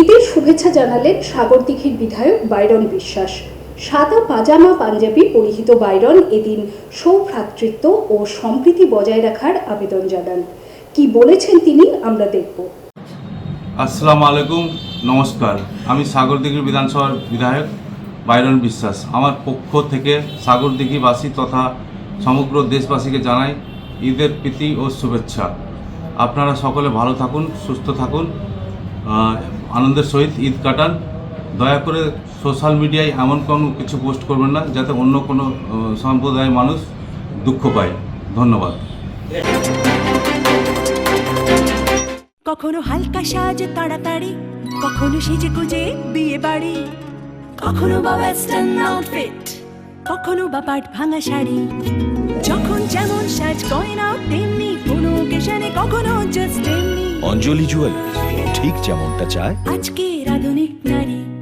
ঈদের শুভেচ্ছা জানালেন সাগরদিঘির বিধায়ক বাইরন বিশ্বাস। সাদা পাজামা পাঞ্জাবি পরিহিত বাইরন এদিন সৌভ্রাতৃত্ব ও সম্প্রীতি বজায় রাখার আবেদন জানান। কি বলেছেন তিনি আমরা দেখব। আসসালামু আলাইকুম, নমস্কার। আমি সাগরদিঘির বিধানসভার বিধায়ক বাইরন বিশ্বাস। আমার পক্ষ থেকে সাগরদিঘিবাসী তথা সমগ্র দেশবাসীকে জানাই ঈদের প্রীতি ও শুভেচ্ছা। আপনারা সকলে ভালো থাকুন, সুস্থ থাকুন। আনন্দের সহিত ঈদ কাটান। দয়া করে সোশ্যাল মিডিয়ায় এমন কোনো কিছু পোস্ট করবেন না যাতে অন্য কোনো সম্প্রদায়ের মানুষ দুঃখ পায়। ধন্যবাদ। কখনো হালকা সাজ তাড়াতাড়ি কখনো সেজে গুজে বিয়ে বাড়ি কখনো বা ওয়েস্টার্ন আউটফিট কখনো বা পাট ভাঙা শাড়ি যখন যেমন সাজ গয়না তেমনি কোনো ওকেশনে কখনো জাস্ট তেমনি অঞ্জলি জুয়েলার্স ঠিক যেমনটা চায়। আজকে আধুনিক নারী